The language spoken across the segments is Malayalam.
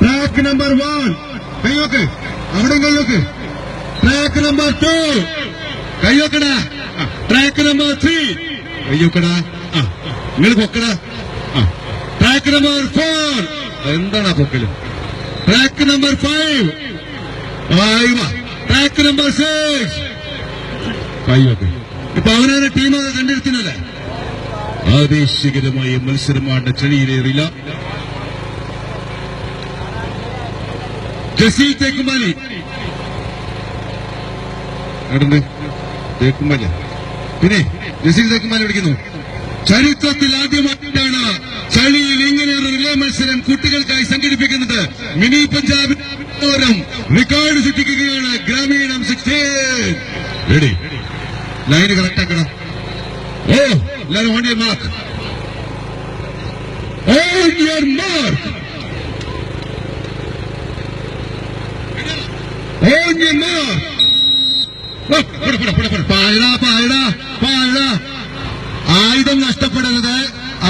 ട്രാക്ക് നമ്പർ വൺ കൈയോക്ക് അവിടെ കൈയോക്ക് ട്രാക്ക് നമ്പർ ടു കൈയോക്കടാ ട്രാക്ക് നമ്പർ ത്രീ കൈയോക്കടാ നിങ്ങൾ പൊക്കടാ. ട്രാക്ക് നമ്പർ ഫോർ എന്താണ് പൊക്കൽ? Track number five track number six കൈയോക്ക് ഇപ്പൊ അവനെ ടീം കണ്ടിരുത്തുന്നല്ലേ ആവേശകരമായ മത്സരമാണ് ചെളിയിലേറില്ല ജസീൽ തേക്കുമാലി തേക്കുമാല പിന്നെ ജസീൽ തേക്കുമാലി വിളിക്കുന്നു ചരിത്രത്തിൽ ആദ്യമായിട്ടാണ് ചളിയിൽ ഇങ്ങനെ റിലേ മത്സരം കുട്ടികൾക്കായി സംഘടിപ്പിക്കുന്നത്. മിനി പഞ്ചാബ് റെക്കോർഡ് സൃഷ്ടിക്കുകയാണ് ഗ്രാമീണം സിക്സ്റ്റീൻ റെഡി ലൈന് കറക്റ്റ് ആക്കണം. ഓ എല്ലാവരും on mark on your mark പായട പായട പായട. ആയുധം നഷ്ടപ്പെടരുത്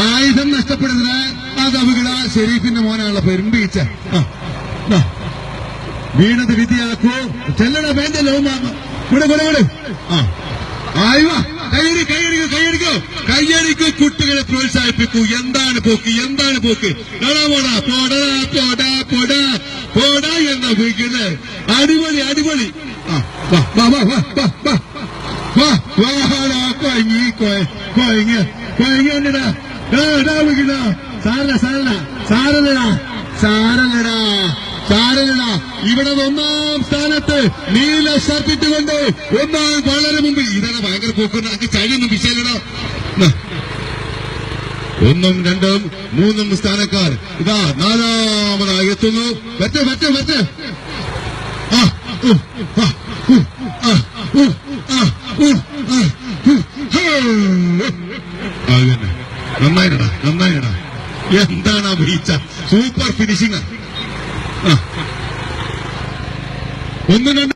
ആയുധം നഷ്ടപ്പെടരുത് അത് അവിടെ. ഷെരീഫിന്റെ മോനാണല്ലോ പെരുമ്പീച്ച വീണത് വിധിയാക്കൂ. ചെല്ലണ പേന്റെ ലോമാമ ഇവിടെ പോലെ ആ. കൈയടി കൈയടിക്കൂ കൈയടിക്കൂ കൈയടിക്കൂ കുട്ടികളെ പ്രോത്സാഹിപ്പിക്കൂ എന്താണ് പോക്ക് എന്താണ് പോക്ക് എടാ പോടാ പോടാ പോടാ പോടാ പോടാ എന്നാ പോയിക്കുന്നത് അടിപൊളി അടിപൊളി കൊയങ്ങി കൊയങ്ങ കൊയങ്ങി എന്നടാ എടാ വിളിക്കുന്ന സാരല സാരല സാരലടാ സാരലടാ കാരണം ഇവിടെ ഒന്നാം സ്ഥാനത്ത് നീല ഷർട്ടിട്ടുകൊണ്ട് ഒന്നാം വളരെ മുമ്പിൽ. ഇതാണ് ഭയങ്കര പോക്കുന്ന എനിക്ക് ചഴിയൊന്നും വിഷയമില്ലടോ. ഒന്നും രണ്ടും മൂന്നും സ്ഥാനക്കാർ. ഇതാ നാലാമതായി എത്തുന്നു. പറ്റ പറ്റ പറ്റ നന്നായിട്ടാ നന്നായിട്ടാ എന്താണ് ആ വീഴ്ച സൂപ്പർ ഫിനിഷിംഗ് ഒന്ന് ഒന്നും